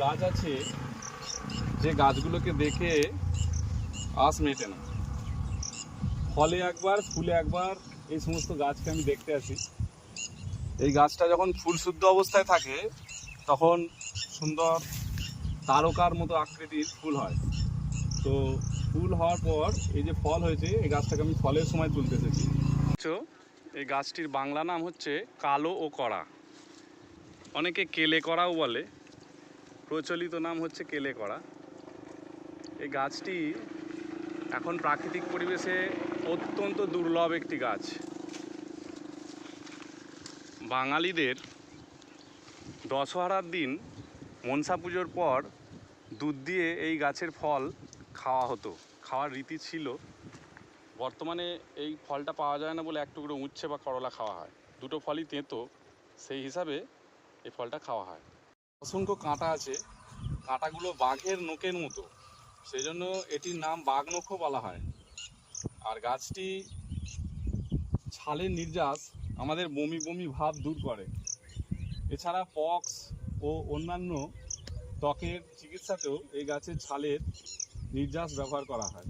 গাছ আছে, যে গাছগুলোকে দেখে আস মেটে না। ফলে একবার, ফুলে একবার এই সমস্ত গাছকে আমি দেখতে আসি। এই গাছটা যখন ফুল শুদ্ধ অবস্থায় থাকে, তখন সুন্দর তারকার মতো আকৃতির ফুল হয়। তো ফুল হওয়ার পর এই যে ফল হয়েছে, এই গাছটাকে আমি ফলের সময় তুলতে এসেছি। এই গাছটির বাংলা নাম হচ্ছে কালো ও কড়া। অনেকে কেলে করাও বলে। প্রচলিত নাম হচ্ছে কেলে কড়া এই গাছটি এখন প্রাকৃতিক পরিবেশে অত্যন্ত দুর্লভ একটি গাছ। বাঙালিদের দশহরার দিন মনসা পুজোর পর দুধ দিয়ে এই গাছের ফল খাওয়া হতো। খাওয়ার রীতি ছিল, বর্তমানে এই ফলটা পাওয়া যায় না বলে এক টুকরো উচ্ছে বা করলা খাওয়া হয়। দুটো ফলই তেঁতো, সেই হিসাবে এই ফলটা খাওয়া হয়। অসংখ্য কাঁটা আছে। কাঁটাগুলো বাঘের নোকের মতো। সেই জন্য এটির নাম বাঘনখও বলা হয়। আর গাছটি ছালের নির্যাস আমাদের বমি বমি ভাব দূর করে। এছাড়া পক্স ও অন্যান্য ত্বকের চিকিৎসাতেও এই গাছের ছালের নির্যাস ব্যবহার করা হয়।